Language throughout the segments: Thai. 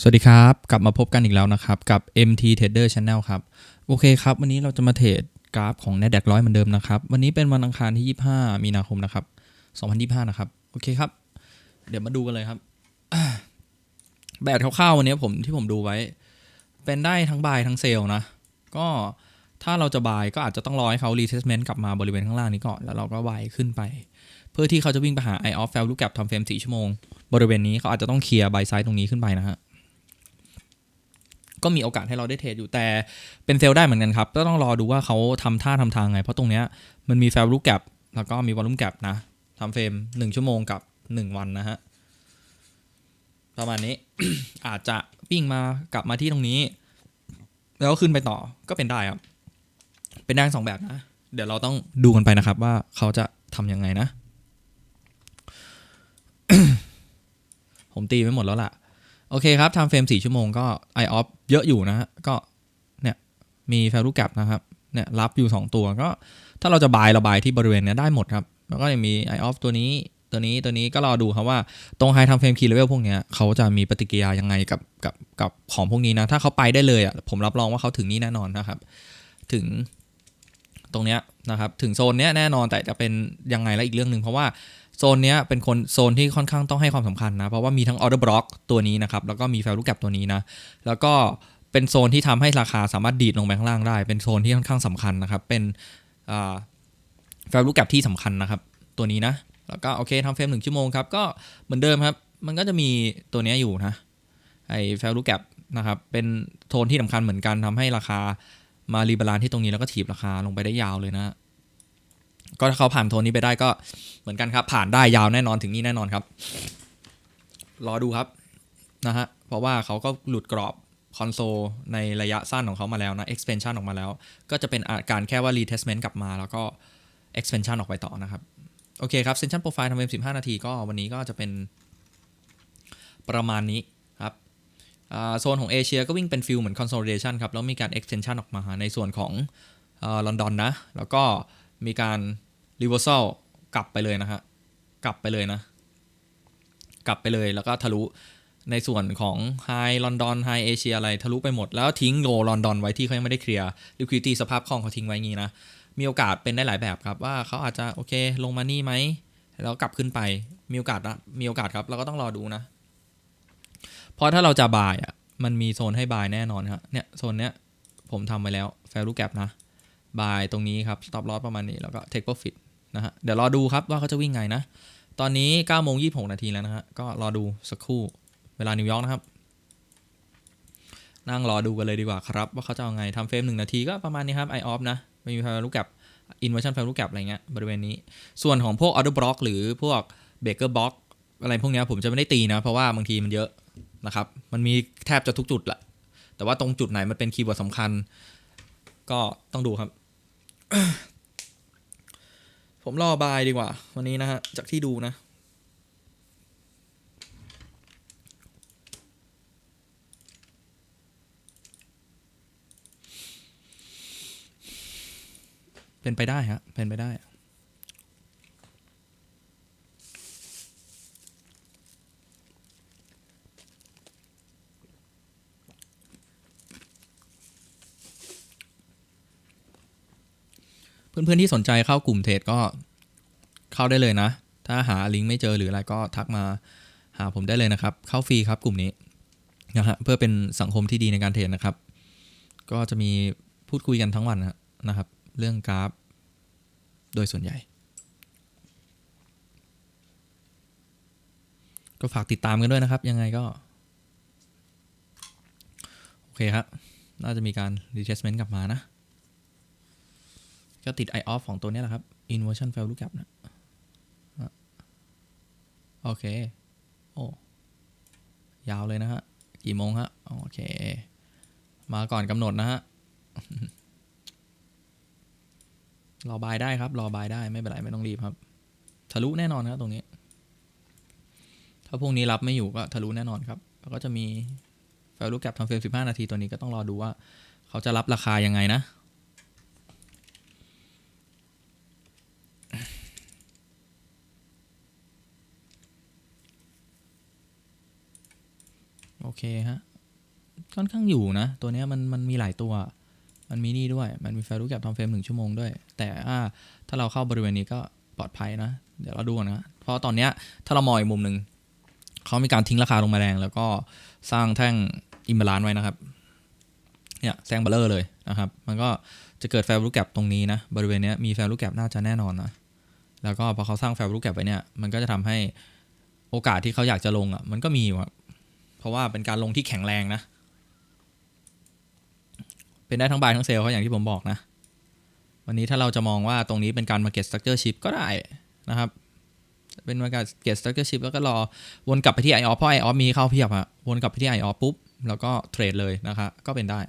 สวัสดีครับ กลับมาพบกันอีกแล้วนะครับ กับ MT Trader Channel ครับ โอเคครับ วันนี้เราจะมาเทรดกราฟของ NASDAQ ร้อยเหมือนเดิมนะครับ วันนี้เป็นวันอังคารที่ 25 มีนาคมนะครับ 2025 นะครับ โอเคครับ เดี๋ยวมาดูกันเลยครับ แบบคร่าวๆวันนี้ผมที่ผมดูไว้ เป็นได้ทั้งบายทั้งเซลนะ ก็ถ้าเราจะบายก็อาจจะต้องรอให้เขา retestment กลับมาบริเวณข้างล่างนี้ก่อน แล้วเราก็บายขึ้นไป เพื่อที่เขาจะวิ่งไปหา eye off value gap ทำเฟรม4ชั่วโมง บริเวณนี้เขาอาจจะต้องเคลียร์ buy side ตรงนี้ขึ้นไปนะฮะ ก็มีโอกาสให้เราได้เทรดอยู่แต่เป็นเซลล์ได้เหมือนกันครับ ก็ต้องรอดูว่าเขาทำท่าทำทางไง เพราะตรงเนี้ยมันมี value gap แล้วก็มี volume gap นะทำเฟรม1ชั่วโมงกับ1วันนะฮะประมาณนี้ อาจจะวิ่งมากลับมาที่ตรงนี้ แล้วก็ขึ้นไปต่อก็เป็นได้ครับ เป็นได้ทั้งสองแบบนะ เดี๋ยวเราต้องดูกันไปนะครับ ว่าเขาจะทำยังไงนะ ผมตีไปหมดแล้วล่ะ โอเคครับทำเฟรม4ชั่วโมงก็ i o f เยอะอยู่นะฮะก็เนี่ยมี value gap นะครับเนี่ยรับอยู่ 2 ตัวก็ถ้าเราจะบายระบายที่บริเวณเนี้ยได้หมดครับ แล้วก็ยังมี i o f ตัวนี้ตัวนี้ตัวนี้ก็รอดูครับว่าตรง high ทำเฟรม key level พวกเนี้ยเขาจะมีปฏิกิริยายังไงกับกับกับของพวกนี้นะ ถ้าเขาไปได้เลยอะผมรับรองว่าเขาถึงนี่แน่นอนนะครับ ถึงตรงเนี้ยนะครับถึงโซนเนี้ยแน่นอนแต่จะเป็นยังไงแล้วอีกเรื่องหนึ่งเพราะว่า โซนเนี้ยเป็นคนโซนที่ค่อนข้างต้องให้ความสำคัญนะ เพราะว่ามีทั้ง order block ตัวนี้นะครับ แล้วก็มี value gap ตัวนี้นะ แล้วก็เป็นโซนที่ทำให้ราคาสามารถดีดลงไปข้างล่างได้ เป็นโซนที่ค่อนข้างสำคัญนะครับ เป็นอ่า value gap ที่สำคัญนะครับ ตัวนี้นะ แล้วก็โอเคทำเฟรมหนึ่งชั่วโมงครับ ก็เหมือนเดิมครับ มันก็จะมีตัวนี้อยู่นะ ไอ้ value gap นะครับ เป็นโทนที่สำคัญเหมือนกันทำให้ราคามารีบาลานที่ตรงนี้แล้วก็ถีบราคาลงไปได้ยาวเลยนะ ก็ถ้าเขาผ่านโทนนี้ไปได้ก็เหมือนกันครับ ผ่านได้ยาวแน่นอนถึงนี่แน่นอนครับ รอดูครับนะฮะเพราะว่าเขาก็หลุดกรอบคอนโซลในระยะสั้นของเขามาแล้วนะ expansion ออกมาแล้ว ก็จะเป็นอาการแค่ว่า retestment กลับมาแล้วก็ expansion ออกไปต่อนะครับ โอเคครับ session profile ทำเวม15 นาทีก็วันนี้ก็จะเป็นประมาณนี้ครับโซนของเอเชียก็วิ่งเป็นฟิลเหมือน consolidation ครับ แล้วมีการ extension ออกมาในส่วนของลอนดอนนะ แล้วก็มีการ reversal กลับไปเลยนะฮะกลับไปเลยนะ กลับไปเลยแล้วก็ทะลุในส่วนของ High London High Asia อะไรทะลุไปหมด แล้วทิ้งโลลอนดอนไว้ที่เขายังไม่ได้เคลียร์ liquidity สภาพคล่องเขาทิ้งไว้งี้นะ มีโอกาสเป็นได้หลายแบบครับ ว่าเขาอาจจะโอเคลงมานี่ไหม แล้วกลับขึ้นไปมีโอกาสนะมีโอกาสครับ เราก็ต้องรอดูนะ เพราะถ้าเราจะบายอะมันมีโซนให้บายแน่นอนครับเนี่ยโซนเนี้ยผมทำไว้แล้ว value gap นะบายตรงนี้ครับ stop loss ประมาณนี้แล้วก็ take profit นะฮะเดี๋ยวรอดูครับว่าเขาจะวิ่งไงนะ ตอนนี้9โมง26นาทีแล้วนะฮะก็รอดูสักครู่เวลานิวยอร์กนะครับ นั่งรอดูกันเลยดีกว่าครับ ว่าเขาจะเอาไงทำเฟรมหนึ่งนาทีก็ประมาณนี้ครับ i off นะไม่มี value gap inversion value gap อะไรเงี้ยบริเวณนี้ ส่วนของพวก order block หรือพวก baker block อกอะไรพวกนี้ผมจะไม่ได้ตีนะ เพราะว่าบางทีมันเยอะนะครับ มันมีแทบจะทุกจุดแหละ แต่ว่าตรงจุดไหนมันเป็นคีย์เวิร์ดสำคัญ ก็ต้องดูครับ ผมรอบายดีกว่า วันนี้นะฮะ จากที่ดูนะ เป็นไปได้ฮะ เป็นไปได้ เพื่อนๆที่สนใจเข้ากลุ่มเทรดก็เข้าได้เลยนะ ถ้าหาลิงก์ไม่เจอหรืออะไรก็ทักมาหาผมได้เลยนะครับ เข้าฟรีครับกลุ่มนี้นะฮะเพื่อเป็นสังคมที่ดีในการเทรดนะครับ ก็จะมีพูดคุยกันทั้งวันนะครับ เรื่องกราฟ โดยส่วนใหญ่ ก็ฝากติดตามกันด้วยนะครับ ยังไงก็ โอเคครับน่าจะมีการ retestment กลับมานะ ก็ติด i off ของตัวนี้แหละครับ inversion value gap นะอะโอเค โอ้ ยาวเลยนะฮะ กี่โมงฮะ โอเค มาก่อนกำหนดนะฮะ รอบายได้ครับ รอบายได้ไม่เป็นไร ไม่ต้องรีบครับ ทะลุแน่นอนครับตรงนี้ ถ้าพวกนี้รับไม่อยู่ก็ทะลุแน่นอนครับ แล้วก็จะมี value gap ทำเฟรม15 นาทีตัวนี้ก็ต้องรอดูว่า เขาจะรับราคายังไงนะ เคฮะ ค่อนข้างอยู่นะ ตัวเนี้ยมันมันมีหลายตัว มันมีนี่ด้วย มันมีไฟรูแกรทำเฟรมหนึ่งชั่วโมงด้วย แต่อ่าถ้าเราเข้าบริเวณนี้ก็ปลอดภัยนะ เดี๋ยวเราดูก่อนนะ เพราะตอนเนี้ยถ้าเรามองอีกมุมหนึ่ง เขามีการทิ้งราคาลงมาแรง แล้วก็สร้างแท่งอิมบาลานไว้นะครับ เนี่ยแซงเบลเลอร์เลยนะครับ มันก็จะเกิดแฟลรูแกรตรงนี้นะ บริเวณนี้มีแฟลรูแกรน่าจะแน่นอนนะ แล้วก็พอเขาสร้างแฟลรูแกรไว้เนี่ย มันก็จะทำให้โอกาสที่เขาอยากจะลงอะ มันก็มีอยู่ครับ ราะว่าเป็นการลงที่แข็งแรงนะ เป็นได้ทั้งบายทั้งเซลล์เขาอย่างที่ผมบอกนะ วันนี้ถ้าเราจะมองว่าตรงนี้เป็นการ market structure shift ก็ได้นะครับ เป็น market structure shift แล้วก็รอวนกลับไปที่ i o เพราะ i o มีเข้าเพียบอะวนกลับไปที่ i o ปุ๊บ แล้วก็เทรดเลยนะครับก็เป็นได้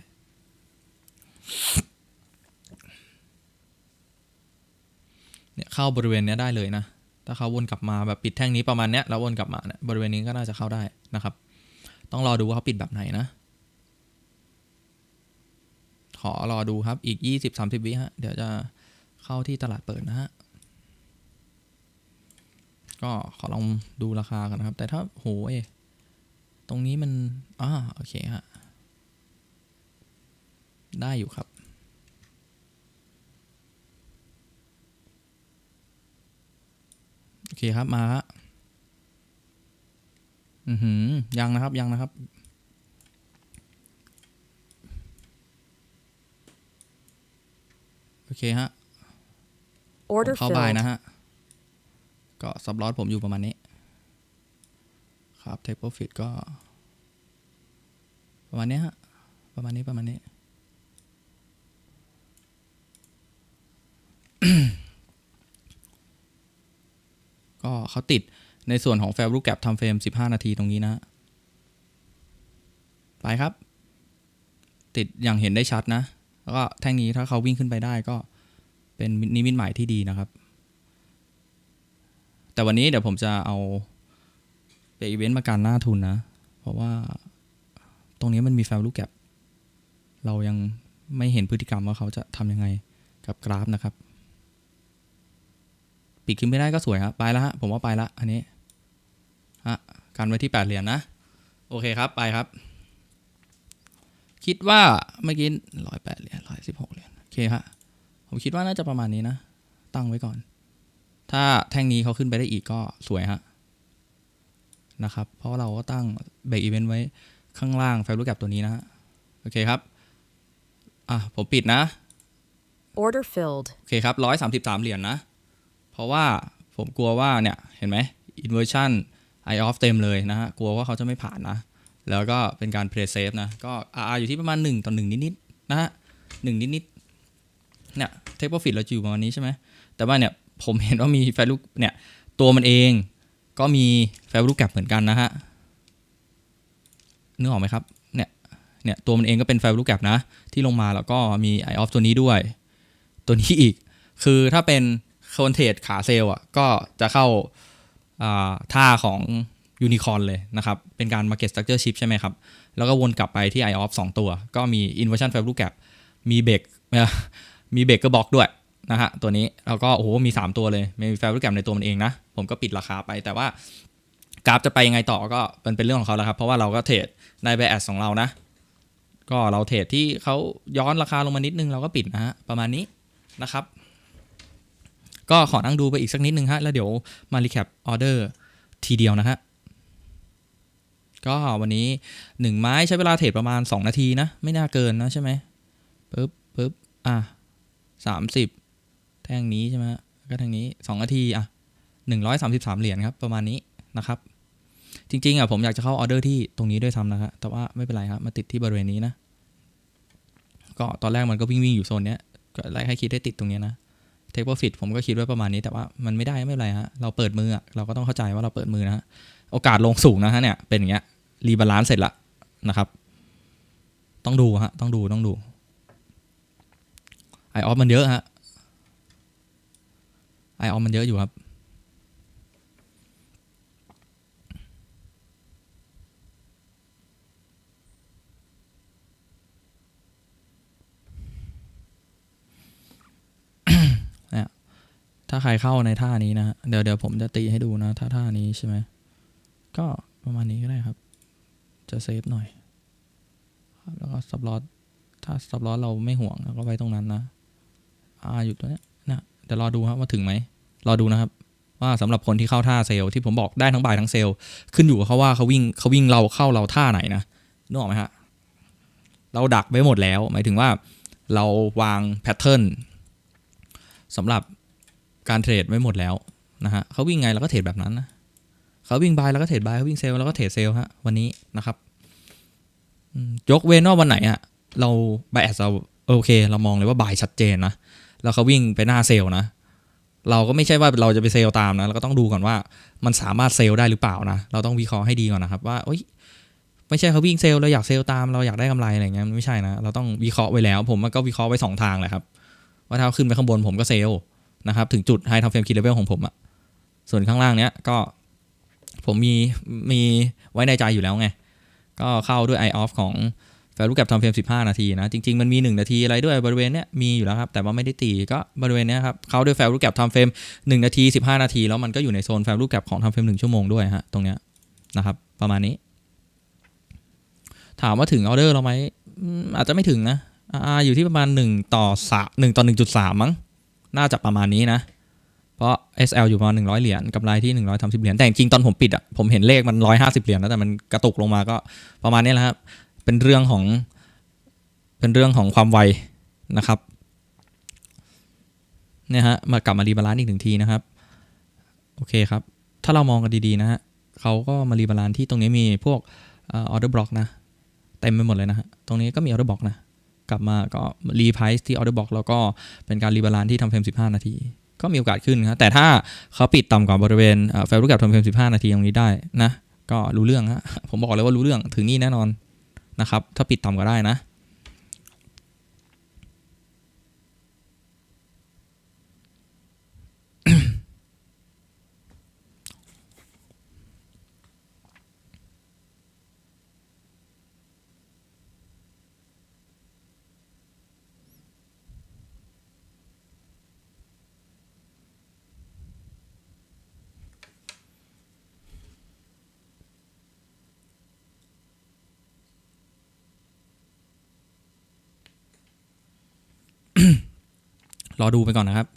เนี่ยเข้าบริเวณนี้ได้เลยนะ ถ้าเขาวนกลับมาแบบปิดแท่งนี้ประมาณเนี้ยแล้ววนกลับมาเนี่ยบริเวณนี้ก็น่าจะเข้าได้นะครับ ต้องรอดูว่าเขาปิดแบบไหนนะ ขอรอดูครับอีก 20 30 วิฮะ เดี๋ยวจะเข้าที่ตลาดเปิดนะฮะ ก็ขอลองดูราคากันนะครับ แต่ถ้าโหยตรงนี้มันอ่าโอเคฮะ ได้อยู่ครับโอเคครับมาฮะ อือหือยังนะครับยังนะครับ โอเคฮะผม Order เข้าบาย filled. นะฮะ ก็ซับลอสผมอยู่ประมาณนี้ ครับเทคโปรฟิตก็ ประมาณนี้ฮะ ประมาณนี้ประมาณนี้ก็เขาติด ในส่วนของแฟลรูแกรทำเฟรม 15 นาทีตรงนี้นะ ไปครับ ติดอย่างเห็นได้ชัดนะ แล้วก็แท่งนี้ถ้าเขาวิ่งขึ้นไปได้ก็เป็นนิมิตหมายที่ดีนะครับ แต่วันนี้เดี๋ยวผมจะเอาไปอีเวนต์มาการหน้าทุนนะ เพราะว่าตรงนี้มันมีแฟลลูกแกรเรายังไม่เห็นพฤติกรรมว่าเขาจะทำยังไงกับกราฟนะครับ ปิดขึ้นไม่ได้ก็สวยครับไปแล้วฮะผมว่าไปละอันนี้ ฮะการไว้ที่ 8 เหรียญนนะ โอเคครับ ไปครับ คิดว่าเมื่อกี้ร้อยแปดเหรียญร้อยสิบหกเหรียญโอเคฮะผมคิดว่าน่าจะประมาณนี้นะ ตั้งไว้ก่อน ถ้าแท่งนี้เขาขึ้นไปได้อีกก็สวยฮะนะครับ เพราะเราก็ตั้งเบรกอีเวนต์ไว้ข้างล่างไฟลูกแกรตัวนี้นะฮะโอเคครับ อะ ผมปิดนะ Order filled. โอเคครับร้อยสามสิบสามเหรียญนะ เพราะว่าผมกลัวว่าเนี่ย เห็นไหม inversion i off เต็มเลยนะฮะ กลัวว่าเขาจะไม่ผ่านนะ แล้วก็เป็นการ play safe นะ ก็ RR อยู่ที่ประมาณ 1 ต่อ 1 นิดๆนะฮะหนึ่งนิดๆเนี่ย take profit เราอยู่ประมาณนี้ใช่ไหม แต่ว่าเนี่ยผมเห็นว่ามี value เนี่ยตัวมันเองก็มี value gap เหมือนกันนะฮะนึกออกไหมครับเนี่ยเนี่ยตัวมันเองก็เป็น value gap นะ ที่ลงมาแล้วก็มี i off ตัวนี้ด้วย ตัวนี้อีกคือถ้าเป็นคนเทรดขาเซลล์อะก็จะเข้า ท่าของยูนิคอ n เลยนะครับ เป็นการ Market Structure Shift ใช่ไหมครับ แล้วก็วนกลับไปที่ IOF 2 ตัว ก็มี Inversion Value Gap มีเบรกมีเบรกกระบอกด้วยนะฮะตัวนี้แล้วก็โอ้โหมี 3 ตัวเลย มี Value Gap ในตัวมันเองนะ ผมก็ปิดราคาไปแต่ว่ากราฟจะไปยังไงต่อก็เป็นเป็นเรื่องของเขาแล้วครับ เพราะว่าเราก็เทรดใน Bias ของเรานะ ก็เราเทรดที่เขาย้อนราคาลงมานิดนึงเราก็ปิดนะฮะประมาณนี้นะครับ ก็ขอนั่งดูไปอีกสักนิดนึงฮะ แล้วเดี๋ยวมารีแคปออเดอร์ทีเดียวนะฮะ ก็วันนี้ 1 ไม้ใช้เวลาเทรดประมาณ 2 นาทีนะ ไม่น่าเกินนะใช่ไหมปึ๊บปึ๊บอะ30 แท่งนี้ใช่ไหมฮะก็แท่งนี้ 2 นาทีอะ133 เหรียญครับ ประมาณนี้นะครับ จริงๆอะผมอยากจะเข้าออเดอร์ที่ตรงนี้ด้วยซ้ำนะครับแต่ว่าไม่เป็นไรครับ มาติดที่บริเวณนี้นะ ก็ตอนแรกมันก็วิ่งวิ่งๆอยู่โซนเนี้ยก็ไล่ให้คิดได้ติดตรงเนี้ยนะ เทคโปรฟิตผมก็คิดไว้ประมาณนี้แต่ว่ามันไม่ได้ไม่เป็นไรฮะเราเปิดมืออะเราก็ต้องเข้าใจว่าเราเปิดมือนะฮะโอกาสลงสูงนะฮะเนี่ยเป็นอย่างเงี้ยรีบาลานซ์เสร็จละนะครับ ต้องดูฮะต้องดูต้องดูไอออฟมันเยอะฮะไอออฟมันเยอะอยู่ครับ ถ้าใครเข้าในท่านี้นะเดี๋ยวเดี๋ยวผมจะตีให้ดูนะ ถ้าท่านี้ใช่ไหมก็ประมาณนี้ก็ได้ครับ จะเซฟหน่อยแล้วก็ซับลอสถ้าซับลอสเราไม่ห่วงเราก็ไว้ตรงนั้นนะอ่าอยู่ตัวเนี้ยนะเดี๋ยวรอดูครับว่าถึงไหมรอดูนะครับ ว่าสำหรับคนที่เข้าท่าเซลล์ที่ผมบอกได้ทั้งบ่ายทั้งเซลล์ขึ้นอยู่กับเขาว่าเขาวิ่งเขาวิ่งเราเข้าเราท่าไหนนะนึกออกไหมฮะเราดักไว้หมดแล้ว หมายถึงว่าเราวางแพทเทิร์นสำหรับ การเทรดไว้หมดแล้วนะฮะเขาวิ่งไงเราก็เทรดแบบนั้นนะเขาวิ่งบายเราก็เทรดบายเขาวิ่งเซลล์เราก็เทรดเซลล์ฮะวันนี้นะครับยกเว้นว่าวันไหนอะเราบายแอสเราโอเค เรามองเลยว่าบายชัดเจนนะแล้วเขาวิ่งไปหน้าเซลล์นะเราก็ไม่ใช่ว่าเราจะไปเซลล์ตามนะเราก็ต้องดูก่อนว่ามันสามารถเซลล์ได้หรือเปล่านะเราต้องวิเคราะห์ให้ดีก่อนนะครับว่าอยไม่ใช่เขาวิ่งเซลล์เราอยากเซลล์ตามเราอยากได้กำไรอะไรเงี้ยไม่ใช่นะเราต้องวิเคราะห์ไว้แล้ว ผมก็วิเคราะห์ไว้สองทางแหละครับว่าถ้าขึ้นไปข้างบนผมก็เซลล์ นะครับ ถึงจุดไฮท m เฟรมคีเลเวลของผมอะส่วนข้างล่างเนี้ยก็ผมมีมีไว้ในใจอยู่แล้วไง ก็เข้าด้วย i off ของแฟลูกกับทำเฟรม15 นาทีนะ จริง ๆ มันมี 1 นาทีอะไรด้วยบริเวณเนี้ยมีอยู่แล้วครับ แต่ว่าไม่ได้ตีก็บริเวณเนี้ยครับ เข้าด้วยแฟลูกกับทำเฟรม1 นาที 15 นาที แล้วมันก็อยู่ในโซนแฟลูกกับของทำเฟรม1 ชั่วโมงด้วยฮะตรงเนี้ยนะครับ ประมาณนี้ ถามว่าถึงออเดอร์เราไหมอืมอาจจะไม่ถึงนะอ่าอยู่ที่ประมาณ 1 ต่อ3 1ต่อ1.3 มั้ง น่าจะประมาณนี้นะ เพราะ SL อยู่ประมาณ100เหรียญกำไรที่130เหรียญแต่จริงตอนผมปิดอะผมเห็นเลขมัน150เหรียญแล้วแต่มันกระตุกลงมาก็ประมาณนี้แหละครับเป็นเรื่องของเป็นเรื่องของความไวนะครับเนี่ยฮะมากลับมารีบาลานซ์อีกหนึ่งทีนะครับ โอเคครับ ถ้าเรามองกันดีๆนะฮะเขาก็มารีบาลานซ์ที่ตรงนี้มีพวกออเดอร์บล็อกนะเต็มไปหมดเลยนะฮะตรงนี้ก็มีออเดอร์บล็อกนะ กลับมาก็รีไพรซ์ที่ออเดอร์บ็อกแล้วก็เป็นการรีบาลานซ์ที่ทำเฟรม 15 นาที ก็มีโอกาสขึ้นครับแต่ถ้าเขาปิดต่ำกว่าบริเวณแฟลรูกับทำเฟรม 15 นาทีตรงนี้ได้นะ ก็รู้เรื่องฮะผมบอกเลยว่ารู้เรื่องถึงนี่แน่นอนนะครับถ้าปิดต่ำกว่าได้นะ รอดูไปก่อนนะครับ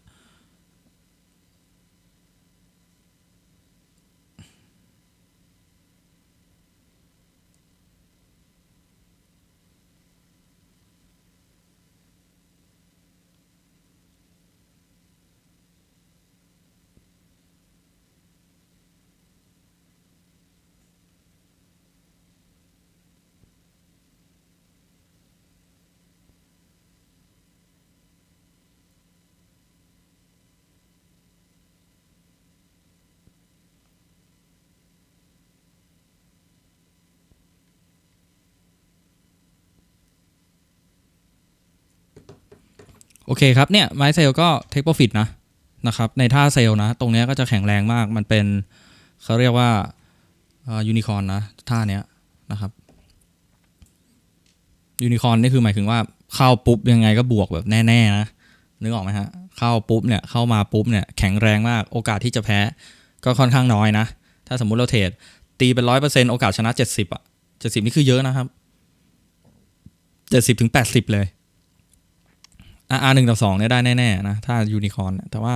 โอเคครับเนี่ยไม้เซลก็เทคโปรฟิตนะนะครับในท่าเซลนะ ตรงนี้ก็จะแข็งแรงมากมันเป็นเขาเรียกว่ายูนิคอร์นนะท่าเนี้ยนะครับยูนิคอร์นนี่คือหมายถึงว่าเข้าปุ๊บยังไงก็บวกแบบแน่ๆนะนึกออกไหมฮะเข้าปุ๊บเนี่ยเข้ามาปุ๊บเนี่ยแข็งแรงมากโอกาสที่จะแพ้ก็ค่อนข้างน้อยนะ ถ้าสมมุติเราเทรดตีเป็นร้อยเปอร์เซ็นต์โอกาสชนะเจ็ดสิบอะเจ็ดสิบนี่คือเยอะนะครับเจ็ดสิบถึงแปดสิบเลย อ่า R หนึ่งต่อสองเนี่ยได้แน่ๆนะถ้ายูนิคอร์นแต่ว่า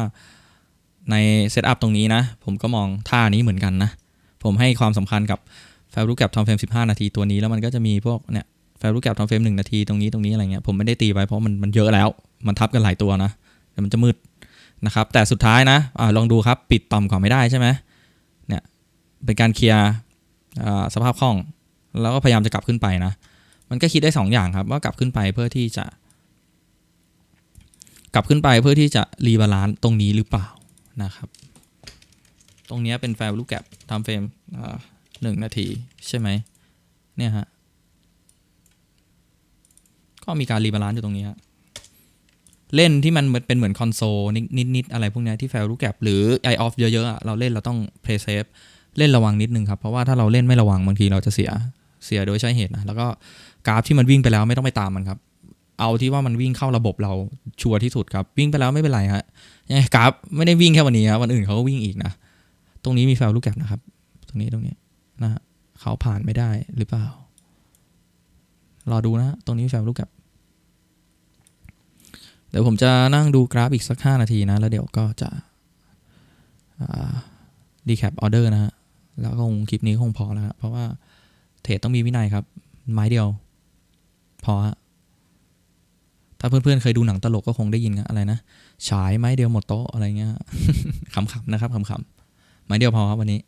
ในเซตอัพตรงนี้นะ ผมก็มองท่านี้เหมือนกันนะ ผมให้ความสำคัญกับแฟลรูกับทอมเฟรม15 นาทีตัวนี้แล้วมันก็จะมีพวกเนี่ยแฟลรูกับทอมเฟรม1นาทีตรงนี้ตรงนี้อะไรเงี้ยผมไม่ได้ตีไว้เพราะมันมันเยอะแล้ว มันทับกันหลายตัวนะเดี๋ยวมันจะมืดนะครับ แต่สุดท้ายนะอะลองดูครับปิดต่ำกว่าไม่ได้ใช่ไหมเนี่ยเป็นการเคลียร์สภาพคล่อง แล้วก็พยายามจะกลับขึ้นไปนะ มันก็คิดได้สองอย่างครับว่ากลับขึ้นไปเพื่อที่จะ กลับขึ้นไปเพื่อที่จะรีบาลานซ์ตรงนี้หรือเปล่านะครับ ตรงนี้เป็นแฟลลูกแกปทำเฟรมหนึ่งนาทีใช่ไหมเนี่ยฮะก็มีการรีบาลานซ์อยู่ตรงนี้ฮะเล่นที่มันเป็นเหมือนคอนโซลนิดๆอะไรพวกนี้ที่แฟลลูกแกปหรือไอออฟเยอะๆอะเราเล่นเราต้องเพลย์เซฟเล่นระวังนิดนึงครับ เพราะว่าถ้าเราเล่นไม่ระวังบางทีเราจะเสียเสียโดยใช้เหตุนะแล้วก็กราฟที่มันวิ่งไปแล้วไม่ต้องไปตามมันครับ เอาที่ว่ามันวิ่งเข้าระบบเราชัวร์ที่สุดครับ วิ่งไปแล้วไม่เป็นไรฮะยังไงกราฟไม่ได้วิ่งแค่วันนี้ครับวันอื่นเขาก็วิ่งอีกนะ ตรงนี้มีแฟลลูกแกปนะครับ ตรงนี้ตรงนี้นะเขาผ่านไม่ได้หรือเปล่า รอดูนะตรงนี้แฟลลูกกับเดี๋ยวผมจะนั่งดูกราฟอีกสัก 5 นาทีนะ แล้วเดี๋ยวก็จะดีแคปออเดอร์นะฮะ แล้วก็คงคลิปนี้คงพอแล้วครับเพราะว่าเทรดต้องมีวินัยครับ ไม้เดียว พอฮะ ถ้าเพื่อนๆเคยดูหนังตลกก็คงได้ยินอะไรนะฉายไม้เดียวหมดโต๊ะอะไรเงี้ยขำๆนะครับขำๆไม้เดียวพอครับวันนี้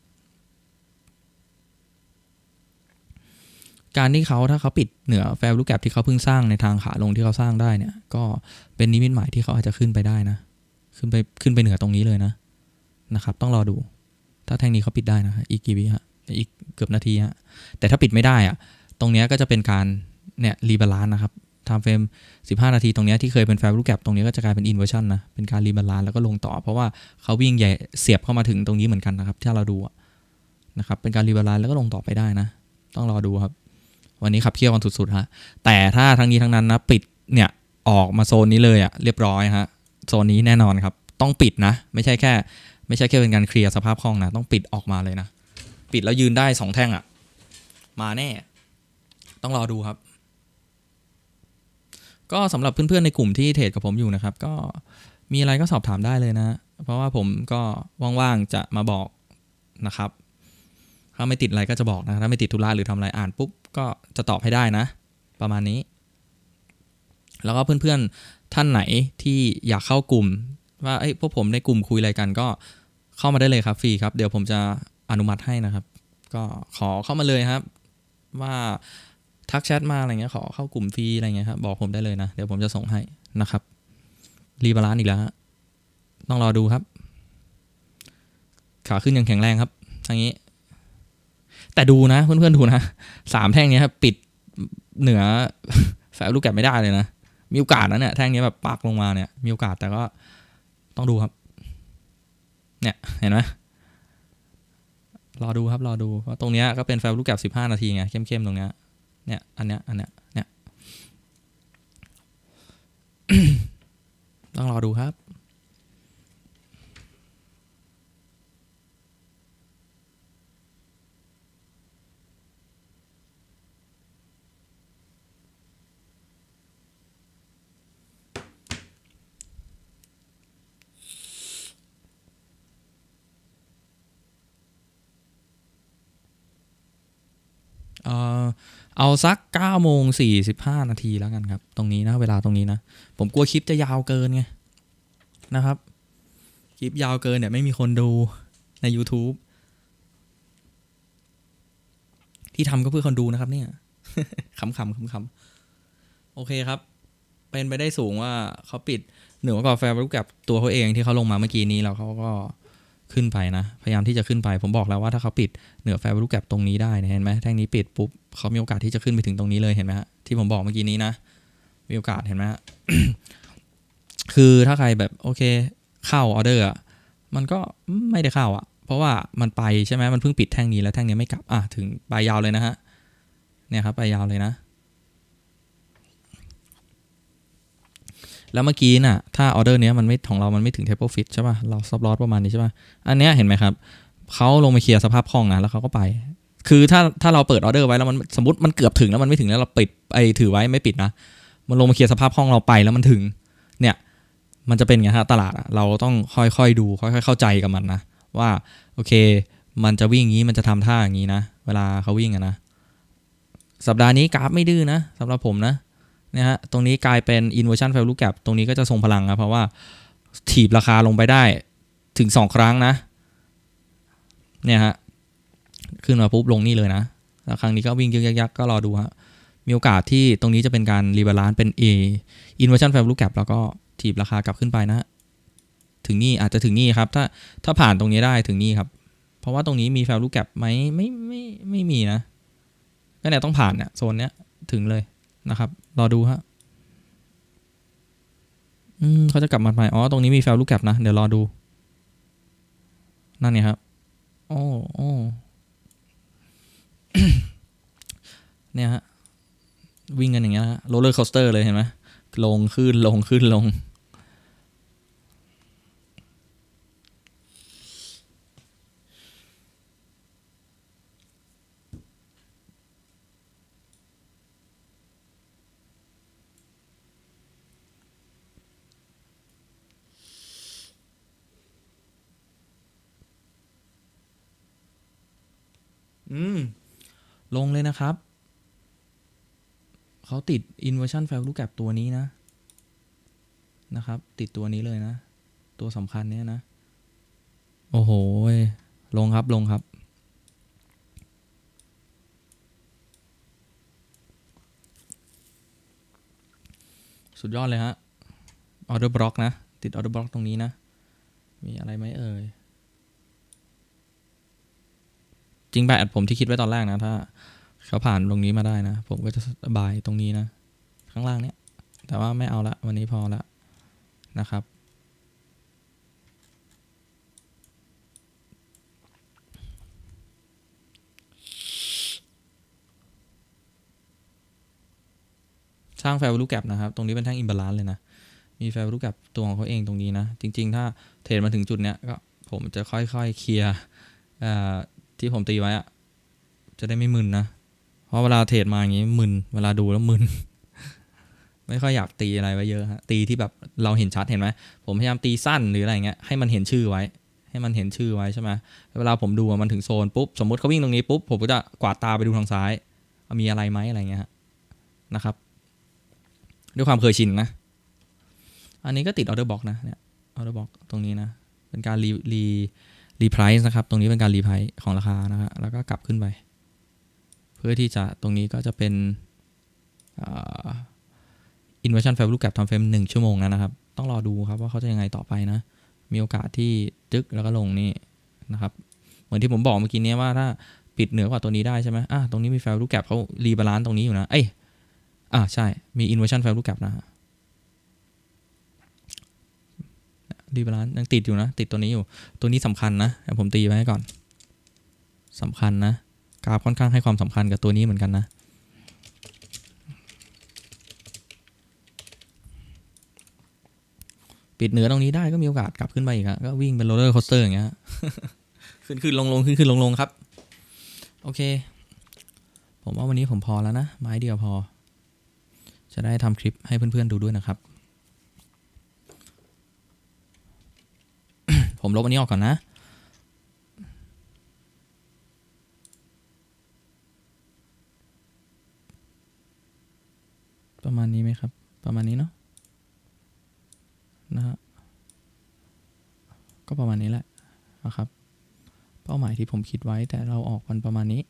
การที่เขาถ้าเขาปิดเหนือแฟลลูกแกรบที่เขาเพิ่งสร้างในทางขาลงที่เขาสร้างได้เนี่ย ก็เป็นนิมิตหมายที่เขาอาจจะขึ้นไปได้นะ ขึ้นไปขึ้นไปเหนือตรงนี้เลยนะนะครับ ต้องรอดู ถ้าแท่งนี้เขาปิดได้นะฮะอีกกี่วิฮะอีกเกือบนาทีฮะแต่ถ้าปิดไม่ได้อะตรงนี้ก็จะเป็นการเนี่ยรีบาลานนะครับ ไทม์เฟรม15 นาทีตรงนี้ที่เคยเป็นแฟลลูกแกรบตรงนี้ก็จะกลายเป็นอินเวอร์ชันนะ เป็นการรีบาลานแล้วก็ลงต่อ เพราะว่าเขาวิ่งใหญ่เสียบเข้ามาถึงตรงนี้เหมือนกันนะครับ ถ้าเราดูนะครับ เป็นการรีบาลานแล้วก็ลงต่อไปได้นะ ต้องรอดูครับ วันนี้ขับเคี่ยวกันสุดๆฮะ แต่ถ้าทั้งนี้ทั้งนั้นนะปิดเนี่ยออกมาโซนนี้เลยอะเรียบร้อยฮะ โซนนี้แน่นอนครับ ต้องปิดนะ ไม่ใช่แค่ ไม่ใช่แค่เป็นการเคลียร์สภาพคล่องนะ ต้องปิดออกมาเลยนะ ปิดแล้วยืนได้สองแท่งอะมาแน่ ต้องรอดูครับ ก็สำหรับเพื่อนๆในกลุ่มที่เทรดกับผมอยู่นะครับ ก็มีอะไรก็สอบถามได้เลยนะ เพราะว่าผมก็ว่างๆจะมาบอกนะครับ ถ้าไม่ติดอะไรก็จะบอกนะ ถ้าไม่ติดธุระหรือทำอะไรอ่านปุ๊บก็จะตอบให้ได้นะ ประมาณนี้ แล้วก็เพื่อนๆท่านไหนที่อยากเข้ากลุ่ม ว่าเอ้พวกผมในกลุ่มคุยอะไรกันก็เข้ามาได้เลยครับฟรีครับ เดี๋ยวผมจะอนุมัติให้นะครับ ก็ขอเข้ามาเลยครับ ว่า ทักแชทมาอะไรเงี้ยขอเข้ากลุ่มฟรีอะไรเงี้ยครับบอกผมได้เลยนะ เดี๋ยวผมจะส่งให้นะครับ รีบาลานซ์อีกแล้วต้องรอดูครับ ขาขึ้นยังแข็งแรงครับทางนี้ แต่ดูนะเพื่อนๆดูนะสามแท่งนี้ครับปิดเหนือแฝงลูกแกะไม่ได้เลยนะมีโอกาสนะเนี่ยแท่งนี้แบบปักลงมาเนี่ย มีโอกาสแต่ก็ต้องดูครับ เนี่ยเห็นไหมรอดูครับ รอดูว่าตรงเนี้ยก็เป็นแฟลลูกแกะสิบห้านาทีไงเข้มๆตรงเนี้ย เนี่ยอันเนี้ยอันเนี้ยเนี่ยต้องรอดูครับ เออเอาสัก9โมง45 นาทีแล้วกันครับ ตรงนี้นะเวลาตรงนี้นะ ผมกลัวคลิปจะยาวเกินไง นะครับ คลิปยาวเกินเนี่ยไม่มีคนดูใน YouTube ที่ทำก็เพื่อคนดูนะครับเนี่ยขำๆขำๆโอเคครับ เป็นไปได้สูงว่าเขาปิดเหนือกว่าแฟร์รูปกับตัวเขาเองที่เขาลงมาเมื่อกี้นี้แล้วเขาก็ ขึ้นไปนะ พยายามที่จะขึ้นไป ผมบอกแล้วว่าถ้าเขาปิดเหนือแฟร์รูปแกรบตรงนี้ได้เนี่ยเห็นไหมแท่งนี้ปิดปุ๊บเขามีโอกาสที่จะขึ้นไปถึงตรงนี้เลยเห็นไหมฮะที่ผมบอกเมื่อกี้นี้นะ มีโอกาสเห็นไหมฮะคือถ้าใครแบบโอเคเข้าออเดอร์อะมันก็ไม่ได้เข้าอะ เพราะว่ามันไปใช่ไหมมันเพิ่งปิดแท่งนี้แล้วแท่งนี้ไม่กลับอะถึงไปยาวเลยนะฮะเนี่ยครับไปยาวเลยนะ แล้วเมื่อกี้น่ะ ถ้าออเดอร์เนี้ยมันไม่ของเรา มันไม่ถึงเทปโปฟิตใช่ป่ะ เราซับลอสประมาณนี้ใช่ป่ะ อันเนี้ยเห็นไหมครับ เขาลงมาเคลียร์สภาพคล่องนะ แล้วเขาก็ไป คือถ้าถ้าเราเปิดออเดอร์ไว้แล้วมันสมมติมันเกือบถึงแล้วมันไม่ถึงแล้วเราปิดไอ้ถือไว้ไม่ปิดนะ มันลงมาเคลียร์สภาพคล่องเราไปแล้วมันถึง เนี่ย มันจะเป็นไงฮะตลาดอะเราต้องค่อยๆดูค่อยๆเข้าใจกับมันนะว่าโอเค มันจะวิ่งอย่างนี้มันจะทำท่าอย่างนี้นะ เวลาเขาวิ่งอะนะ สัปดาห์นี้กราฟไม่ดื้อนะสำหรับผมนะ นี่ยฮะตรงนี้กลายเป็น inversion value gap ตรงนี้ก็จะทรงพลังนะเพราะว่าถีบราคาลงไปได้ถึง 2 ครั้งนะเนี่ยฮะขึ้นมาปุ๊บลงนี่เลยนะแล้วครั้งนี้ก็วิ่งยึกยักก็รอดูฮะมีโอกาสที่ตรงนี้จะเป็นการรีบาลานซ์เป็น A inversion value gap แล้วก็ถีบราคากลับขึ้นไปนะถึงนี่อาจจะถึงนี่ครับ ถ้าถ้าผ่านตรงนี้ได้ถึงนี่ครับ เพราะว่าตรงนี้มี value gap ไหมไม่ไม่ไม่มีนะก็เนี่ยต้องผ่านเนี่ยโซนเนี้ยถึงเลย นะครับ รอดูฮะอืมเขาจะกลับมาใหม่อ๋อ ตรงนี้มีแฟลลูกแกลบนะ เดี๋ยวรอดู นั่นเนี่ยครับโอ้โอ้เนี่ยฮะ วิ่งกันอย่างเงี้ยฮะโรลเลอร์คอสเตอร์เลยเห็นไหมลงขึ้นลงขึ้นลง อ อืม ลงเลยนะครับ เขาติด inversion value gap ตัวนี้นะ นะครับ ติดตัวนี้เลยนะ ตัวสำคัญเนี้ยนะ โอ้โห ลงครับลงครับ สุดยอดเลยฮะออเดอร์บล็อกนะ ติดออเดอร์บล็อกตรงนี้นะ มีอะไรไหมเอ่ย จริงแบบผมที่คิดไว้ตอนแรกนะถ้าเขาผ่านตรงนี้มาได้นะ ผมก็จะสบายตรงนี้นะ ข้างล่างเนี้ยแต่ว่าไม่เอาละวันนี้พอละนะครับ สร้าง value gap นะครับ ตรงนี้เป็นแท่ง imbalance เลยนะ มี value gap ตัวของเขาเองตรงนี้นะ จริง ๆ ถ้าเทรดมาถึงจุดเนี้ยก็ผมจะค่อยๆเคลียร์อ่อ ที่ผมตีไว้อะจะได้ไม่มึนนะ เพราะเวลาเทรดมาอย่างงี้มึน เวลาดูแล้วมึน ไม่ค่อยอยากตีอะไรไว้เยอะฮะ ตีที่แบบเราเห็นชัดเห็นไหม ผมพยายามตีสั้นหรืออะไรเงี้ย ให้มันเห็นชื่อไว้ ให้มันเห็นชื่อไว้ใช่ไหมเวลาผมดูมันถึงโซนปุ๊บ สมมติเขาวิ่งตรงนี้ปุ๊บ ผมก็จะกวาดตาไปดูทางซ้าย มีอะไรไหมอะไรเงี้ยนะครับ ด้วยความเคยชินนะ อันนี้ก็ติดออเดอร์บ็อกนะ เนี่ย ออเดอร์บ็อกตรงนี้นะ เป็นการรีรี รีไพรซ์นะครับ ตรงนี้เป็นการรีไพรซ์ของราคานะฮะแล้วก็กลับขึ้นไป เพื่อที่จะตรงนี้ก็จะเป็นอินเวอร์ชันแฟลูกกับทำเฟรมหนึ่งชั่วโมงนะนะครับ ต้องรอดูครับว่าเขาจะยังไงต่อไปนะ มีโอกาสที่จึกแล้วก็ลงนี่นะครับ เหมือนที่ผมบอกเมื่อกี้นี้ว่าถ้าปิดเหนือกว่าตัวนี้ได้ใช่ไหมอะตรงนี้มีแฟลรูกกับเขารีบาลานซ์ตรงนี้อยู่นะ เอ้ย อะใช่ มี inversion value gap นะฮะ รีบาลานซ์ยังติดอยู่นะ ติดตัวนี้อยู่ ตัวนี้สำคัญนะเดี๋ยวผมตีไว้ให้ก่อนสำคัญนะกราฟค่อนข้างให้ความสำคัญกับตัวนี้เหมือนกันนะ ปิดเหนือตรงนี้ได้ก็มีโอกาสกลับขึ้นไปอีกครับก็วิ่งเป็นโรลเลอร์โคสเตอร์อย่างเงี้ยขึ้นขึ้นลงลงขึ้นขึ้นลงลงครับ โอเค ผมว่าวันนี้ผมพอแล้วนะ ไม้เดียวพอ จะได้ทำคลิปให้เพื่อนๆดูด้วยนะครับ ผมลบอันนี้ออกก่อนนะประมาณนี้ไหมครับ ประมาณนี้เนาะนะฮะก็ประมาณนี้แหละนะครับ เป้าหมายที่ผมคิดไว้แต่เราออกวันประมาณนี้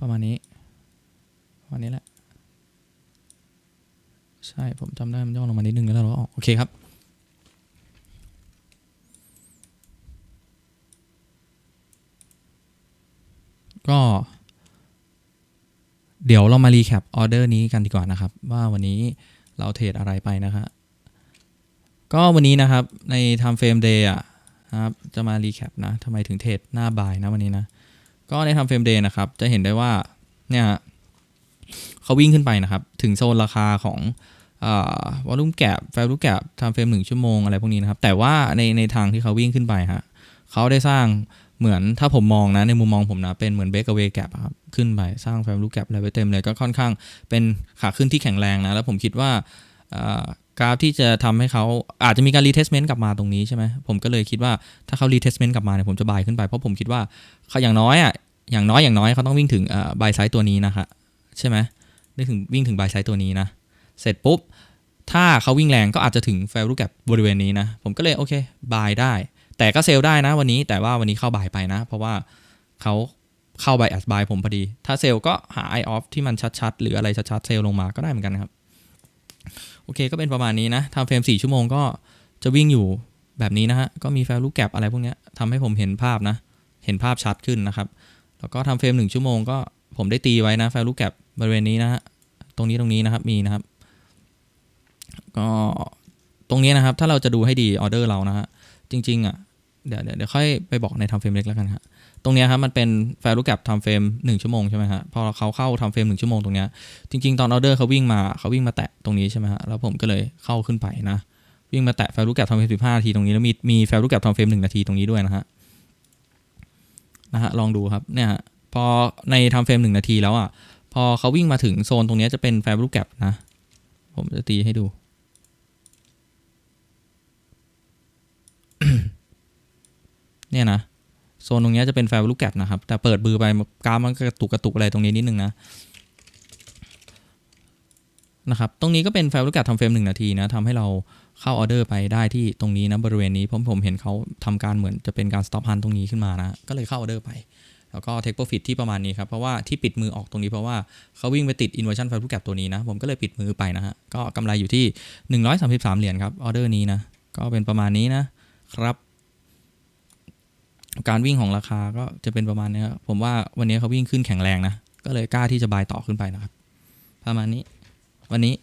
ประมาณนี้ประมาณนี้แหละ ใช่ผมจำได้มันย่อลงมานิดนึงแล้วเราก็ออก โอเคครับ ก็เดี๋ยวเรามารีแคปออเดอร์นี้กันดีกว่านะครับ ว่าวันนี้เราเทรดอะไรไปนะครับก็วันนี้นะครับใน time frame day อะนะครับจะมารีแคปนะทำไมถึงเทรดหน้าบ่ายนะวันนี้นะ ก็ใน time frame day นะครับ จะเห็นได้ว่าเนี่ยเขาวิ่งขึ้นไปนะครับ ถึงโซนราคาของวอลุ่มแกรแฟลูแกรทำเฟรมหนึ่งชั่วโมงอะไรพวกนี้นะครับ แต่ว่าในในทางที่เขาวิ่งขึ้นไปฮะเขาได้สร้าง เหมือนถ้าผมมองนะในมุมมองผมนะ เป็นเหมือนเบรกเวแกรครับขึ้นไปสร้างแฟลูแกรอะไรไปเต็มเลยก็ค่อนข้างเป็นขาขึ้นที่แข็งแรงนะ แล้วผมคิดว่าอ่ากราฟที่จะทำให้เขาอาจจะมีการรีเทสเมนต์กลับมาตรงนี้ใช่ไหมผมก็เลยคิดว่าถ้าเขารีเทสเมนต์กลับมาเนี่ยผมจะบายขึ้นไป เพราะผมคิดว่าเขาอย่างน้อยอะอย่างน้อยอย่างน้อยเขาต้องวิ่งถึงบายไซต์ตัวนี้นะคะใช่ไหมนึกถึงวิ่งถึงบายไซต์ตัวนี้นะ เสร็จปุ๊บ ถ้าเขาวิ่งแรงก็อาจจะถึงแฟลรูแกรบริเวณนี้นะ ผมก็เลยโอเคบายได้ แต่ก็เซลได้นะวันนี้ แต่ว่าวันนี้เข้าบ่ายไปนะ เพราะว่าเขาเข้าบายแอสบายผมพอดี ถ้าเซลก็หาไอออฟที่มันชัดๆ หรืออะไรชัดๆ เซลลงมาก็ได้เหมือนกันครับ โอเคก็เป็นประมาณนี้นะทำเฟรม 4 ชั่วโมงก็จะวิ่งอยู่แบบนี้นะฮะ ก็มีแฟลูแกรอะไรพวกนี้ทำให้ผมเห็นภาพนะ เห็นภาพชัดขึ้นนะครับ แล้วก็ทำเฟรม 1 ชั่วโมงก็ผมได้ตีไว้นะแฟลูแกรบริเวณนี้นะฮะ ตรงนี้ตรงนี้นะครับมีนะครับ ก็ตรงนี้นะครับถ้าเราจะดูให้ดีออเดอร์เรานะฮะ จริงๆอะ เดี๋ยวเดี๋ยวค่อยไปบอกในทำเฟรมเล็กแล้วกันฮะตรงนี้ครับมันเป็นแฟลูแกรทำเฟรม1ชั่วโมงใช่ไหมฮะพอเขาเข้าทำเฟรม1ชั่วโมงตรงนี้จริง ๆ ตอนออเดอร์เขาวิ่งมาเขาวิ่งมาแตะตรงนี้ใช่ไหมฮะแล้วผมก็เลยเข้าขึ้นไปนะวิ่งมาแตะแฟลูแกรทำเฟรม15นาทีตรงนี้แล้วมีมีแฟลูแกรทำเฟรม1นาทีตรงนี้ด้วยนะฮะนะฮะลองดูครับเนี่ยพอในทำเฟรม1นาทีแล้วอะพอเขาวิ่งมาถึงโซนตรงนี้จะเป็นแฟลูแกรนะผมจะตีให้ดู เนี่ยนะโซนตรงนี้จะเป็น value gap นะครับ แต่เปิดบือไปกราฟมันก็กระตุกกระตุกอะไรตรงนี้นิดนึงนะนะครับตรงนี้ก็เป็น value gap ทำเฟรมหนึ่งนาทีนะทำให้เราเข้าออเดอร์ไปได้ที่ตรงนี้นะบริเวณนี้ผมผมเห็นเขาทำการเหมือนจะเป็นการ stop hunt ตรงนี้ขึ้นมานะก็เลยเข้าออเดอร์ไป แล้วก็ take profit ที่ประมาณนี้ครับ เพราะว่าที่ปิดมือออกตรงนี้เพราะว่าเขาวิ่งไปติด inversion value gap ตัวนี้นะ ผมก็เลยปิดมือไปนะฮะก็กำไรอยู่ที่ 133 เหรียญครับออเดอร์นี้นะก็เป็นประมาณนี้นะครับ การวิ่งของราคาก็จะเป็นประมาณนี้ครับผมว่าวันนี้เขาวิ่งขึ้นแข็งแรงนะ ก็เลยกล้าที่จะบายต่อขึ้นไปนะครับ ประมาณนี้ วันนี้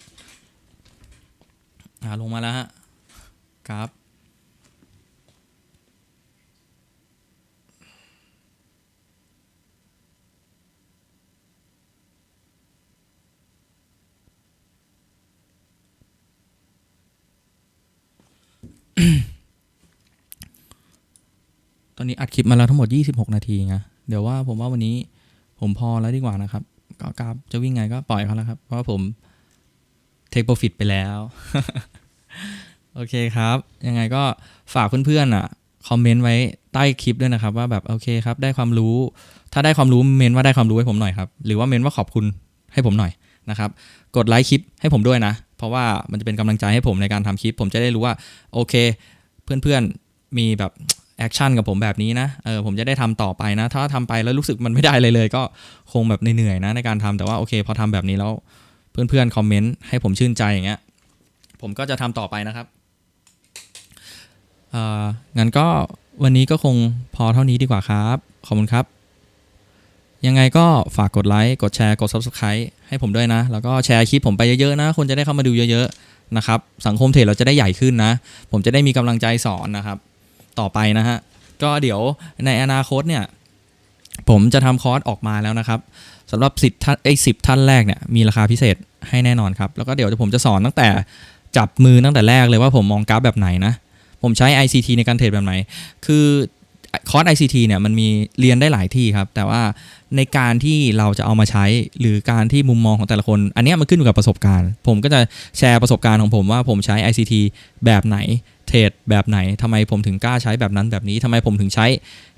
อ่าลงมาแล้วฮะกราฟต อนนี้อัดคลิปมาแล้วทั้งหมด 26 นาทีนะเดี๋ยวว่าผมว่าวันนี้ผมพอแล้วดีกว่านะครับก็กราฟจะวิ่งไงก็ปล่อยเขาแล้วครับ เพราะว่าผม take profit ไปแล้ว โอเคครับ ยังไงก็ฝากเพื่อนๆอะคอมเมนต์ไว้ใต้คลิปด้วยนะครับ ว่าแบบโอเคครับ ได้ความรู้ ถ้าได้ความรู้เมนว่าได้ความรู้ให้ผมหน่อยครับ หรือว่าเมนว่าขอบคุณให้ผมหน่อยนะครับ กดไลค์คลิปให้ผมด้วยนะ เพราะว่ามันจะเป็นกำลังใจให้ผมในการทำคลิป ผมจะได้รู้ว่าโอเค เพื่อนๆมีแบบ แอคชั่นกับผมแบบนี้นะเออผมจะได้ทำต่อไปนะ ถ้าทำไปแล้วรู้สึกมันไม่ได้เลยเลย ก็คงแบบเหนื่อยๆนะในการทำแต่ว่าโอเค พอทำแบบนี้แล้วเพื่อนๆคอมเมนต์ให้ผมชื่นใจอย่างเงี้ยผมก็จะทำต่อไปนะครับเอ่องั้นก็วันนี้ก็คงพอเท่านี้ดีกว่าครับ ขอบคุณครับ ยังไงก็ฝากกดไลค์กดแชร์กด Subscribe ให้ผมด้วยนะ แล้วก็แชร์คลิปผมไปเยอะๆนะ คนจะได้เข้ามาดูเยอะๆนะครับ สังคมเทรดเราจะได้ใหญ่ขึ้นนะ ผมจะได้มีกำลังใจสอนนะครับ ต่อไปนะฮะ ก็เดี๋ยวในอนาคตเนี่ย ผมจะทำคอร์สออกมาแล้วนะครับสำหรับสิทธิ์ท่านไอ้สิบท่านแรกเนี่ยมีราคาพิเศษให้แน่นอนครับ แล้วก็เดี๋ยวผมจะสอนตั้งแต่จับมือตั้งแต่แรกเลยว่าผมมองกราฟแบบไหนนะ ผมใช้ ICT ในการเทรดแบบไหน คือคอร์ส ICT เนี่ยมันมีเรียนได้หลายที่ครับ แต่ว่าในการที่เราจะเอามาใช้หรือการที่มุมมองของแต่ละคน อันนี้มันขึ้นอยู่กับประสบการณ์ ผมก็จะแชร์ประสบการณ์ของผมว่าผมใช้ ICT แบบไหน เทรดแบบไหนทำไมผมถึงกล้าใช้แบบนั้นแบบนี้ทำไมผมถึงใช้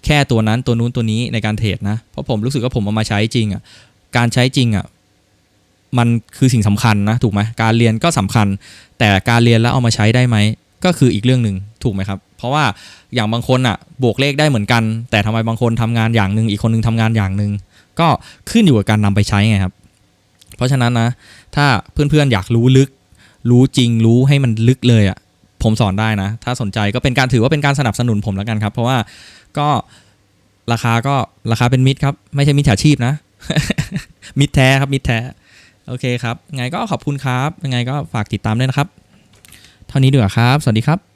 แค่ตัวนั้นตัวนู้นตัวนี้ในการเทรดนะเพราะผมรู้สึกว่าผมเอามาใช้จริงอะการใช้จริงอะมันคือสิ่งสำคัญนะถูกไหมการเรียนก็สำคัญ แต่การเรียนแล้วเอามาใช้ได้ไหมก็คืออีกเรื่องหนึ่งถูกไหมครับ เพราะว่าอย่างบางคนอะบวกเลขได้เหมือนกัน แต่ทำไมบางคนทำงานอย่างหนึ่งอีกคนหนึงทำงานอย่างหนึ่งก็ขึ้นอยู่กับการนำไปใช้ไงครับ เพราะฉะนั้นนะ ถ้าเพื่อนๆอยากรู้ลึก รู้จริงรู้ให้มันลึกเลยอะ ผมสอนได้นะ ถ้าสนใจก็เป็นการถือว่าเป็นการสนับสนุนผมแล้วกันครับ เพราะว่าก็ราคาก็ราคาเป็นมิดครับ ไม่ใช่มิจฉาชีพนะ มิดแท้ครับมิดแท้ โอเคครับไงก็ขอบคุณครับยังไงก็ฝากติดตามด้วยนะครับ เท่านี้ดีกว่าครับ สวัสดีครับ